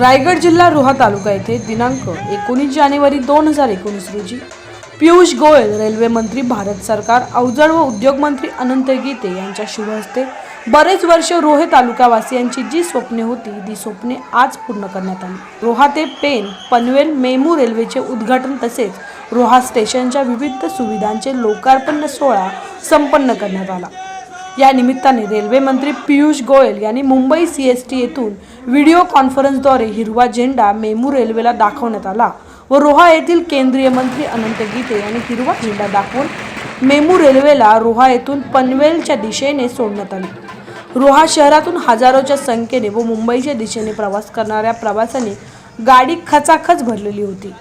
रायगड जिल्हा रोहा तालुका येथे दिनांक एकोणीस जानेवारी दोन हजार एकोणीस रोजी पियुष गोयल रेल्वे मंत्री भारत सरकार अवजड व उद्योग मंत्री अनंत गीते यांच्या शुभ हस्ते बरेच वर्ष रोहे तालुकावासियांची जी स्वप्ने होती ती स्वप्ने आज पूर्ण करण्यात आली. रोहा ते पेन पनवेल मेमू रेल्वेचे उद्घाटन तसेच रोहा स्टेशनच्या विविध सुविधांचे लोकार्पण सोहळा संपन्न करण्यात आला. या निमित्ताने रेल्वे मंत्री पियुष गोयल यांनी मुंबई सी एस टी येथून व्हिडिओ कॉन्फरन्सद्वारे हिरवा झेंडा मेमू रेल्वेला दाखवण्यात आला व रोहा येथील केंद्रीय मंत्री अनंत गीते यांनी हिरवा झेंडा दाखवून मेमू रेल्वेला रोहा येथून पनवेलच्या दिशेने सोडण्यात आली. रोहा शहरातून हजारोच्या संख्येने व मुंबईच्या दिशेने प्रवास करणाऱ्या प्रवाशांनी गाडी खचाखच भरलेली होती.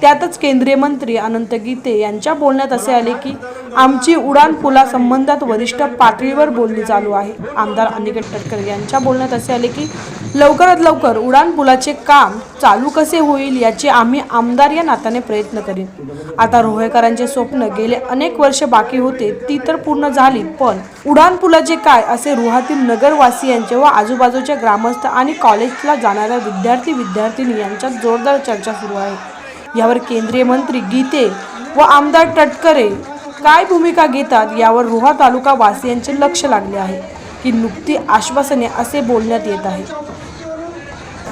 त्यातच केंद्रीय मंत्री अनंत गीते यांच्या बोलण्यात असे आले की आमची उडान पुला संबंधात वरिष्ठ पातळीवर बोलणी चालू आहे. आमदार अनिकेत टटकर यांच्या बोलण्यात असे आले की लवकरात लवकर उडान पुलाचे काम चालू कसे होईल याचे आम्ही आमदार या नात्याने प्रयत्न करीन. आता रोहेकरांचे स्वप्न गेले अनेक वर्ष बाकी होते ती तर पूर्ण झाली पण उडान पुलाचे काय असे रोहातील नगरवासियांचे व आजूबाजूच्या ग्रामस्थ आणि कॉलेजला जाणाऱ्या विद्यार्थी विद्यार्थिनी यांच्यात जोरदार चर्चा सुरू आहे. यावर केंद्रीय मंत्री गीते व आमदार टटकरे काय भूमिका घेतात यावर रोहा तालुका वासियांचे लक्ष लागले आहे. की नुकती आश्वासने असे बोलण्यात येत आहे.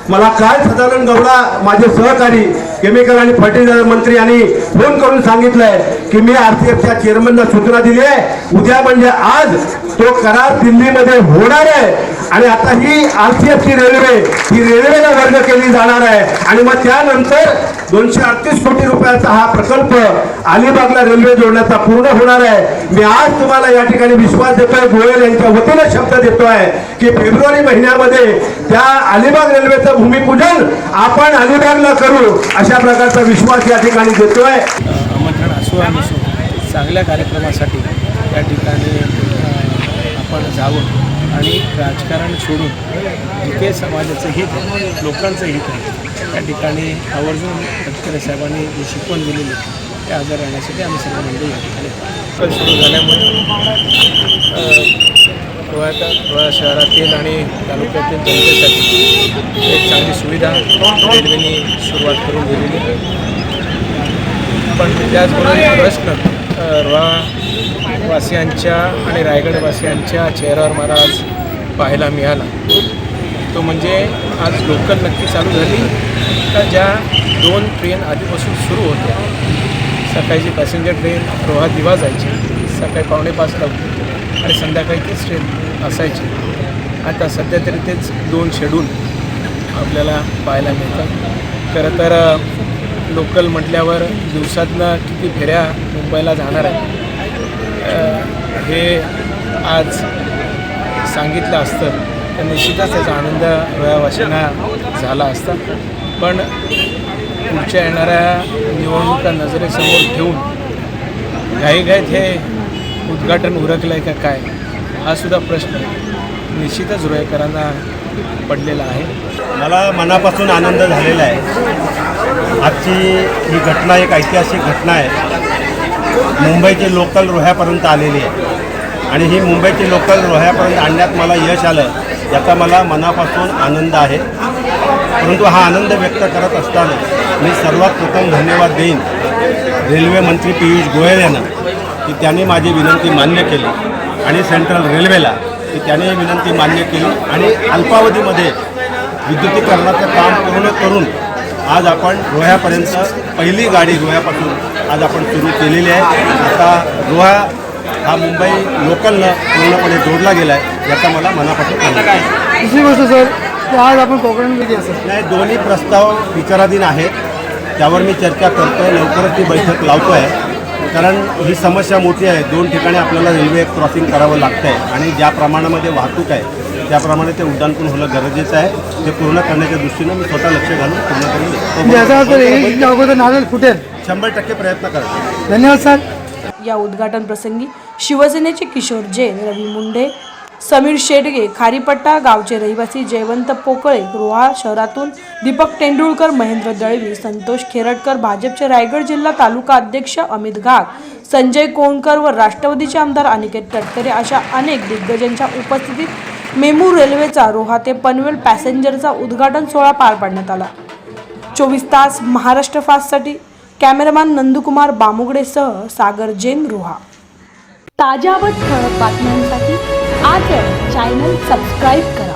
मला काय सदानंद गौडा माझे सहकारी केमिकल आणि फर्टिलायझर मंत्री यांनी फोन करून सांगितलंय की मी आरसीएफच्या चेअरमनला सूचना दिली आहे. उद्या म्हणजे आज तो करार दिल्लीमध्ये होणार आहे. आणि आता ही आरसीएफची रेल्वे ही रेल्वेला वर्ग केली जाणार आहे. आणि मग त्यानंतर दोनशे अडतीस कोटी रुपयाचा हा प्रकल्प अलिबागला रेल्वे जोडण्याचा पूर्ण होणार आहे. मी आज तुम्हाला या ठिकाणी विश्वास देतोय गोयल यांच्या वतीने शब्द देतोय की फेब्रुवारी महिन्यामध्ये त्या अलिबाग रेल्वेचं भूमिपूजन आपण अलिबागला करू अशा प्रकारचा विश्वास या ठिकाणी देतोय. आमंत्रण असो आणि नसो चांगल्या कार्यक्रमासाठी त्या ठिकाणी आपण जावं आणि राजकारण सोडून जिथे समाजाचं हित लोकांचं हित आहे त्या ठिकाणी आवर्जून तटकरे साहेबांनी जी शिकवण दिलेली आहे त्या हजर राहण्यासाठी आम्ही सर्व मंडळी या ठिकाणी सुरू झाल्यामुळे अ, रोह्यात शहरातील आणि तालुक्यातील जनतेसाठी एक चांगली सुविधा रेल्वेने सुरुवात करून दिलेली आहे. पण त्याचबरोबर प्रश्न वासियांच्या आणि रायगडवासियांच्या चेहऱ्यावर मला आज पाहायला मिळाला. तो म्हणजे आज लोकल नक्की चालू झाली तर ज्या दोन ट्रेन आधीपासून सुरू होत्या? सकाळची पॅसेंजर ट्रेन रोहा दिवा जायची सकाळी पावणे पाचला होती आणि संध्याकाळी तीच ट्रेन असायची. आता सध्या तरी तेच दोन शेड्यूल आपल्याला पाहायला मिळतात. खरं तर लोकल म्हटल्यावर दिवसातनं किती फेऱ्या मुंबईला जाणार आहे हे आज सांगितलं असतं. तर निश्चितच त्याचा आनंद रोयावासींना झाला असता. पण पुढच्या येणाऱ्या निवडणुका नजरेसमोर ठेवून घाईघाईत हे उद्घाटन उरकलं आहे का काय? हा सुद्धा प्रश्न निश्चितच रोहेकरांना पडलेला आहे. मला मनापासून आनंद झालेला आहे. आजची ही घटना एक ऐतिहासिक घटना आहे. मुंबईची लोकल रोह्यापर्यंत आलेली आहे. आणि ही मुंबईची लोकल रोह्यापर्यंत आणण्यात मला यश आलं याचा मला मनापासून आनंद आहे. परंतु हा आनंद व्यक्त करत असताना मी सर्वात प्रथम धन्यवाद देईन रेल्वे मंत्री पियुष गोयल यांना की त्यांनी माझी विनंती मान्य केली. आणि सेंट्रल रेल्वेला की त्याने ही विनंती मान्य केली आणि अल्पावधीमध्ये विद्युतीकरणाचं काम पूर्ण करून आज आपण रोह्यापर्यंत पहिली गाडी रोह्यापासून आज आपण सुरू केलेली आहे. आता रोहा हा मुंबई लोकलनं पूर्णपणे जोडला गेला आहे याचा मला मनापासून दुसरी गोष्ट सर आज आपण कोकण गेली असेल. नाही दोन्ही प्रस्ताव विचाराधीन आहेत. त्यावर मी चर्चा करतोय. लवकरच ती बैठक लावतो आहे कारण ही समस्या मोठी आहे. दोन ठिकाणी आपल्याला रेल्वे क्रॉसिंग करावं लागतं आहे आणि ज्या प्रमाणामध्ये वाहतूक आहे त्याप्रमाणे ते उड्डाणपूल होणं गरजेचं आहे. ते पूर्ण करण्याच्या दृष्टीनं मी स्वतः लक्ष घालून पूर्ण करून फुटेल. शंभर टक्के प्रयत्न करतो. धन्यवाद सर. या उद्घाटन प्रसंगी शिवसेनेचे किशोर जैन रवी मुंडे समीर शेडगे खारीपट्टा गावचे रहिवासी जयवंत पोकळे रोहा शहरातून दीपक तेंडुळकर महेंद्र दळवी संतोष खेरटकर भाजपचे रायगड जिल्हा तालुका अध्यक्ष अमित घाग संजय कोणकर व राष्ट्रवादीचे आमदार अनिकेत तटकरे अशा अनेक दिग्गजांच्या उपस्थितीत मेमू रेल्वेचा रोहा ते पनवेल पॅसेंजरचा उद्घाटन सोहळा पार पाडण्यात आला. चोवीस तास महाराष्ट्र फास्टसाठी कॅमेरामॅन नंदकुमार बामुगडेसह सागर जैन रोहा. ताज्या व ठळक बातम्यांसाठी आज चॅनल सबस्क्राईब करा.